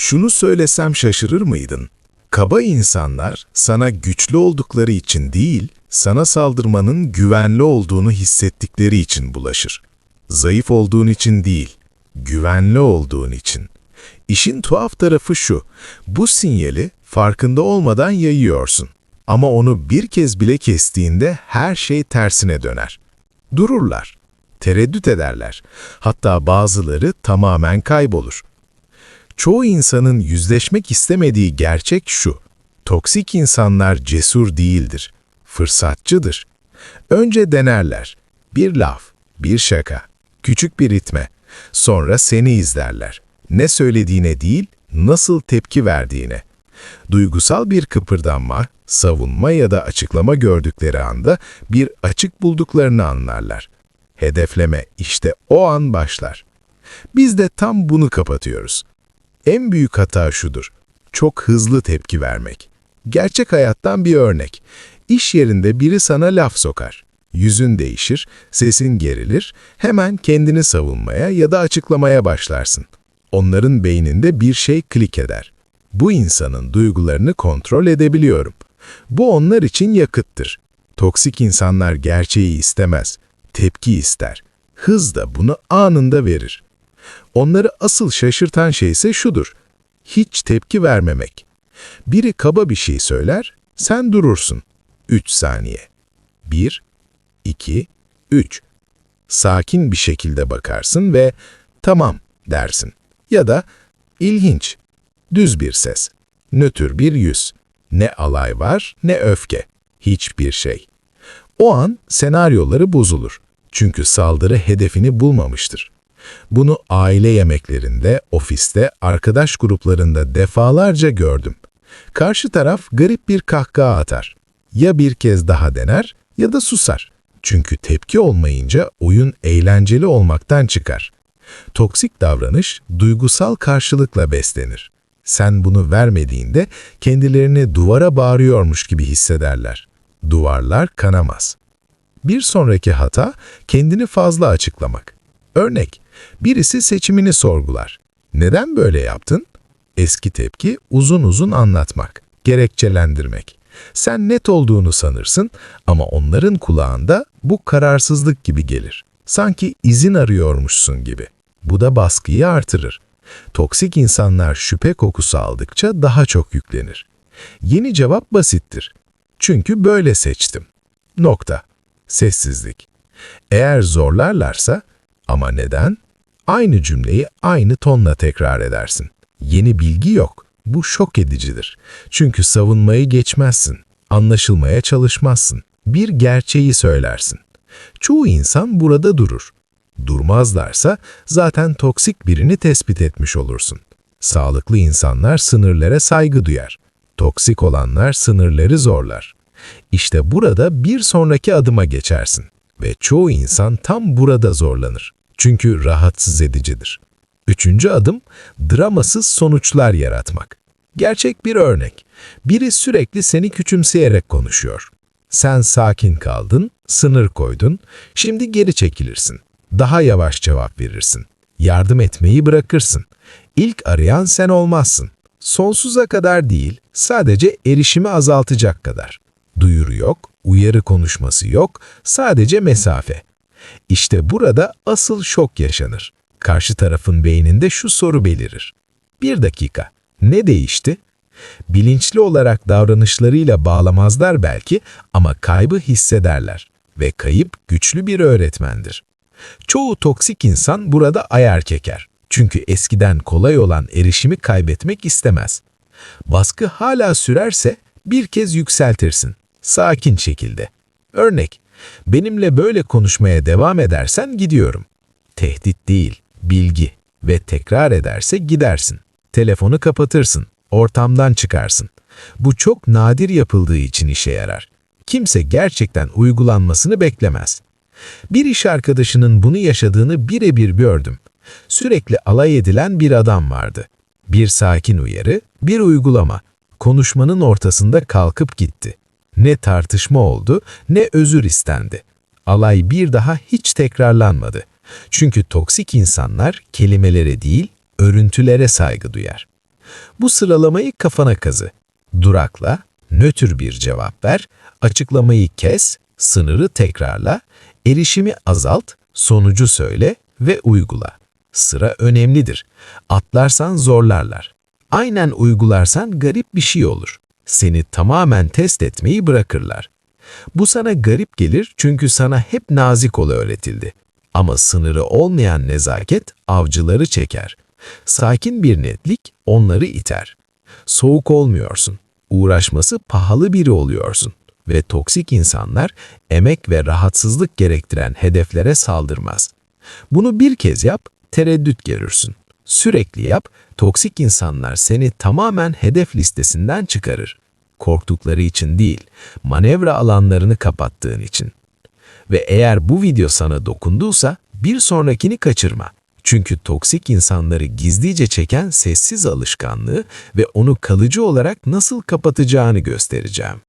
Şunu söylesem şaşırır mıydın? Kaba insanlar sana güçlü oldukları için değil, sana saldırmanın güvenli olduğunu hissettikleri için bulaşır. Zayıf olduğun için değil, güvenli olduğun için. İşin tuhaf tarafı şu, bu sinyali farkında olmadan yayıyorsun. Ama onu bir kez bile kestiğinde her şey tersine döner. Dururlar, tereddüt ederler. Hatta bazıları tamamen kaybolur. Çoğu insanın yüzleşmek istemediği gerçek şu. Toksik insanlar cesur değildir, fırsatçıdır. Önce denerler. Bir laf, bir şaka, küçük bir ritme. Sonra seni izlerler. Ne söylediğine değil, nasıl tepki verdiğine. Duygusal bir kıpırdanma, savunma ya da açıklama gördükleri anda bir açık bulduklarını anlarlar. Hedefleme işte o an başlar. Biz de tam bunu kapatıyoruz. En büyük hata şudur. Çok hızlı tepki vermek. Gerçek hayattan bir örnek. İş yerinde biri sana laf sokar. Yüzün değişir, sesin gerilir, hemen kendini savunmaya ya da açıklamaya başlarsın. Onların beyninde bir şey klik eder. Bu insanın duygularını kontrol edebiliyorum. Bu onlar için yakıttır. Toksik insanlar gerçeği istemez, tepki ister. Hız da bunu anında verir. Onları asıl şaşırtan şey ise şudur. Hiç tepki vermemek. Biri kaba bir şey söyler, sen durursun. 3 saniye. 1, 2, 3. Sakin bir şekilde bakarsın ve tamam dersin. Ya da ilginç, düz bir ses, nötr bir yüz. Ne alay var ne öfke, hiçbir şey. O an senaryoları bozulur. Çünkü saldırı hedefini bulmamıştır. Bunu aile yemeklerinde, ofiste, arkadaş gruplarında defalarca gördüm. Karşı taraf garip bir kahkaha atar. Ya bir kez daha dener ya da susar. Çünkü tepki olmayınca oyun eğlenceli olmaktan çıkar. Toksik davranış duygusal karşılıkla beslenir. Sen bunu vermediğinde kendilerini duvara bağırıyormuş gibi hissederler. Duvarlar kanamaz. Bir sonraki hata kendini fazla açıklamak. Örnek, birisi seçimini sorgular. Neden böyle yaptın? Eski tepki uzun uzun anlatmak, gerekçelendirmek. Sen net olduğunu sanırsın ama onların kulağında bu kararsızlık gibi gelir. Sanki izin arıyormuşsun gibi. Bu da baskıyı artırır. Toksik insanlar şüphe kokusu aldıkça daha çok yüklenir. Yeni cevap basittir. Çünkü böyle seçtim. Nokta. Sessizlik. Eğer zorlarlarsa, ama neden? Aynı cümleyi aynı tonla tekrar edersin. Yeni bilgi yok. Bu şok edicidir. Çünkü savunmayı geçmezsin. Anlaşılmaya çalışmazsın. Bir gerçeği söylersin. Çoğu insan burada durur. Durmazlarsa zaten toksik birini tespit etmiş olursun. Sağlıklı insanlar sınırlara saygı duyar. Toksik olanlar sınırları zorlar. İşte burada bir sonraki adıma geçersin. Ve çoğu insan tam burada zorlanır. Çünkü rahatsız edicidir. Üçüncü adım, dramasız sonuçlar yaratmak. Gerçek bir örnek. Biri sürekli seni küçümseyerek konuşuyor. Sen sakin kaldın, sınır koydun, şimdi geri çekilirsin. Daha yavaş cevap verirsin. Yardım etmeyi bırakırsın. İlk arayan sen olmazsın. Sonsuza kadar değil, sadece erişimi azaltacak kadar. Duyuru yok, uyarı konuşması yok, sadece mesafe. İşte burada asıl şok yaşanır. Karşı tarafın beyninde şu soru belirir. Bir dakika, ne değişti? Bilinçli olarak davranışlarıyla bağlamazlar belki ama kaybı hissederler ve kayıp güçlü bir öğretmendir. Çoğu toksik insan burada ayar keker. Çünkü eskiden kolay olan erişimi kaybetmek istemez. Baskı hala sürerse bir kez yükseltirsin. Sakin şekilde. Örnek, benimle böyle konuşmaya devam edersen gidiyorum. Tehdit değil, bilgi ve tekrar ederse gidersin. Telefonu kapatırsın, ortamdan çıkarsın. Bu çok nadir yapıldığı için işe yarar. Kimse gerçekten uygulanmasını beklemez. Bir iş arkadaşının bunu yaşadığını birebir gördüm. Sürekli alay edilen bir adam vardı. Bir sakin uyarı, bir uygulama. Konuşmanın ortasında kalkıp gitti. Ne tartışma oldu, ne özür istendi. Alay bir daha hiç tekrarlanmadı. Çünkü toksik insanlar kelimelere değil, örüntülere saygı duyar. Bu sıralamayı kafana kazı. Durakla, nötr bir cevap ver, açıklamayı kes, sınırı tekrarla, erişimi azalt, sonucu söyle ve uygula. Sıra önemlidir. Atlarsan zorlarlar. Aynen uygularsan garip bir şey olur. Seni tamamen test etmeyi bırakırlar. Bu sana garip gelir çünkü sana hep nazik ol öğretildi. Ama sınırı olmayan nezaket avcıları çeker. Sakin bir netlik onları iter. Soğuk olmuyorsun. Uğraşması pahalı biri oluyorsun. Ve toksik insanlar emek ve rahatsızlık gerektiren hedeflere saldırmaz. Bunu bir kez yap, tereddüt görürsün. Sürekli yap, toksik insanlar seni tamamen hedef listesinden çıkarır. Korktukları için değil, manevra alanlarını kapattığın için. Ve eğer bu video sana dokunduysa bir sonrakini kaçırma. Çünkü toksik insanları gizlice çeken sessiz alışkanlığı ve onu kalıcı olarak nasıl kapatacağını göstereceğim.